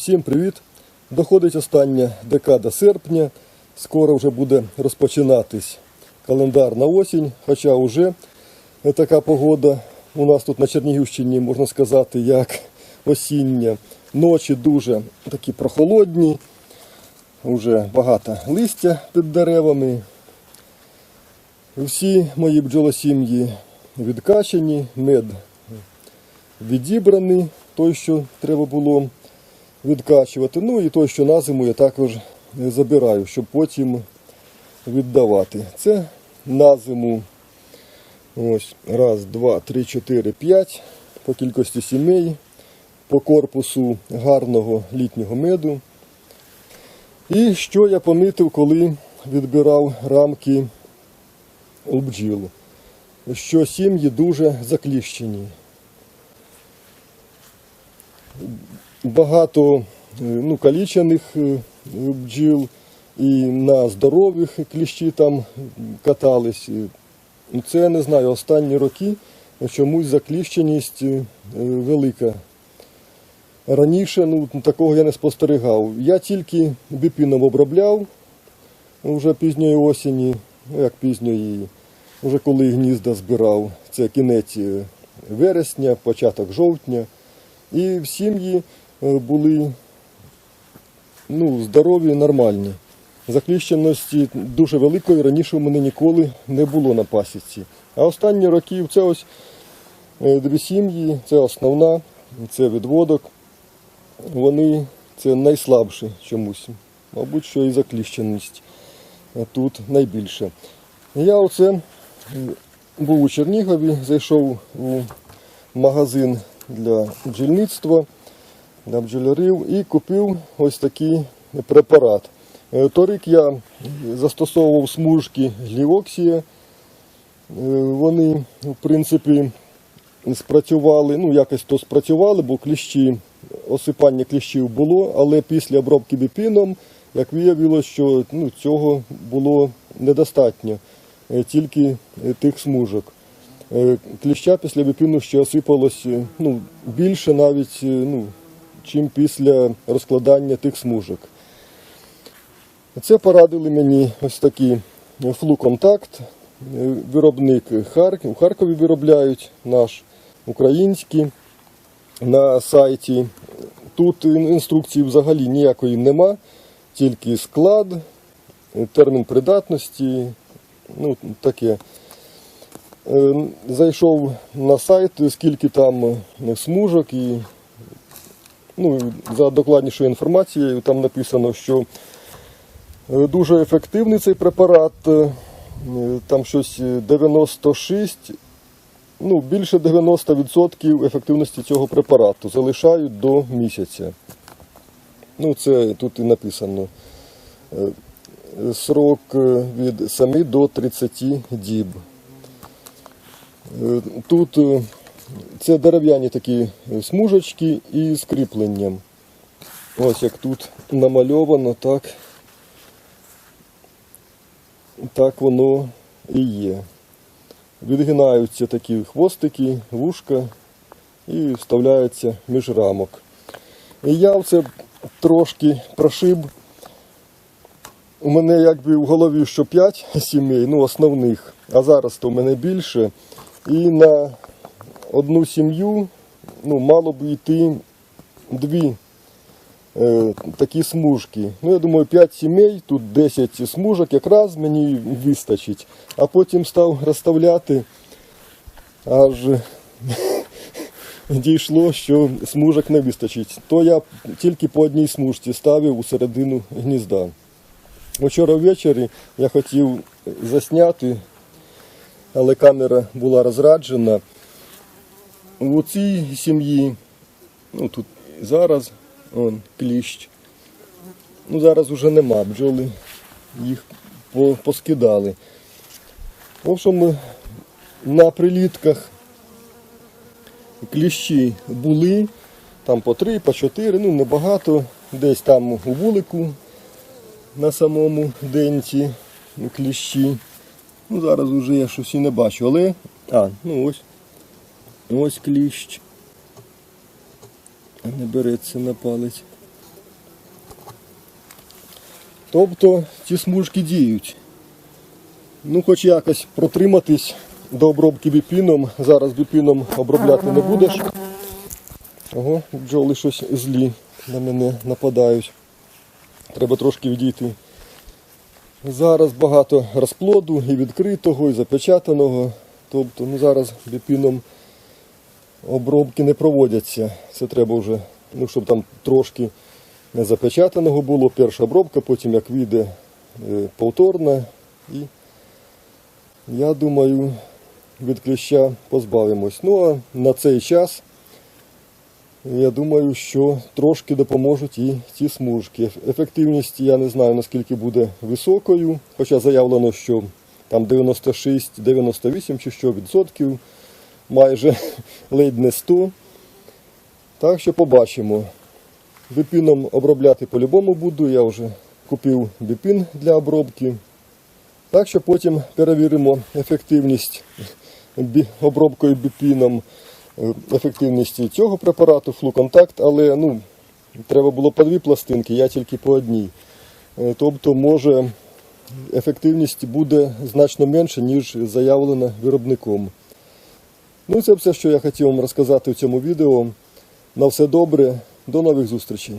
Всім привіт! Доходить остання декада серпня. Скоро вже буде розпочинатись календар на осінь, хоча вже така погода у нас тут на Чернігівщині, можна сказати, як осіння. Ночі дуже такі прохолодні, вже багато листя під деревами. Всі мої бджолосім'ї відкачені, мед відібраний, той, що треба було відкачувати. Ну і той, що на зиму я також забираю, щоб потім віддавати. Це на зиму. Ось, раз, два, три, чотири, п'ять. По кількості сімей, по корпусу гарного літнього меду. І що я помітив, коли відбирав рамки у бджіл, що сім'ї дуже закліщені. Багато е, ну, калічених е, бджіл і на здорових кліщі там катались. Ну, Це я не знаю, останні роки чомусь закліщеність е, велика. Раніше ну, такого я не спостерігав. Я тільки біпіном обробляв вже пізньої осені, ну як пізньої, вже коли гнізда збирав. Це кінець вересня, початок жовтня. І в сім'ї були ну, здорові, нормальні. Закліщеності дуже великої раніше у мене ніколи не було на пасіці. А останні роки це ось е, дві сім'ї, це основна, це відводок. Вони це найслабші чомусь. Мабуть, що і закліщеність тут найбільше. Я оце е, був у Чернігові, зайшов у магазин для бджільництва, для бджолярів і купив ось такий препарат. Е, Торік я застосовував смужки гліоксія. Е, Вони, в принципі, спрацювали, ну якось то спрацювали, бо кліщі, осипання кліщів було, але після обробки біпіном, як виявилось, що ну, цього було недостатньо, е, тільки тих смужок. Кліща після біпіну ще осипалось ну, більше навіть, ну, чим після розкладання тих смужок. Це порадили мені ось такі флуконтакт. Е, Виробник Харків. У Харкові виробляють наш український на сайті. Тут інструкції взагалі ніякої нема, тільки склад, термін придатності, ну таке. Е, Зайшов на сайт, скільки там е, смужок і ну, за докладнішою інформацією там написано, що е, дуже ефективний цей препарат. е, Там щось 96, ну, більше 90% ефективності цього препарату залишають до місяця. Ну, це тут і написано. Е, Срок е, від 7 до 30 діб. Е, Тут е, це дерев'яні такі е, смужечки і з кріпленням. Ось як тут намальовано, так, так воно і є. Відгинаються такі хвостики, вушка і вставляються між рамок. І я оце трошки прошиб. У мене якби в голові що 5 сімей, ну основних, а зараз то в мене більше. І на одну сім'ю ну, мало б йти дві е, такі смужки. Ну, я думаю, 5 сімей, тут 10 смужок, якраз мені вистачить. А потім став розставляти, аж дійшло, що смужок не вистачить. То я тільки по одній смужці ставив у середину гнізда. Вчора ввечері я хотів засняти, але камера була розраджена. У цій сім'ї, ну тут зараз он, кліщ. Ну зараз вже нема, бджоли їх поскидали. В общем, на прилітках кліщі були, там по три, по чотири, ну небагато, десь там у вулику на самому денці кліщі. Ну, зараз вже я щось і не бачу, але. А, ну ось. Ось кліщ. Не береться на палець. Тобто ці смужки діють. Ну, хоч якось протриматись до обробки біпіном. Зараз біпіном обробляти не будеш. Ого, бджоли щось злі на мене нападають. Треба трошки відійти. Зараз багато розплоду і відкритого, і запечатаного. Тобто ну, зараз біпіном обробки не проводяться. Це треба вже, ну, щоб там трошки не запечатаного було. Перша обробка, потім як вийде е, повторна. І я думаю, від кліща позбавимось. Ну а на цей час я думаю, що трошки допоможуть і ці смужки. Ефективність я не знаю наскільки буде високою, хоча заявлено, що там 96-98 чи що відсотків, майже ледь не 100. Так що побачимо. Біпіном обробляти по-любому буду. Я вже купив біпін для обробки. Так що потім перевіримо ефективність обробкою біпіном, е, ефективність цього препарату, флуконтакт, але ну, треба було по дві пластинки, я тільки по одній. Е, Тобто, може, ефективність буде значно менше, ніж заявлена виробником. Ну, це все, що я хотів вам розказати у цьому відео. На все добре, до нових зустрічей.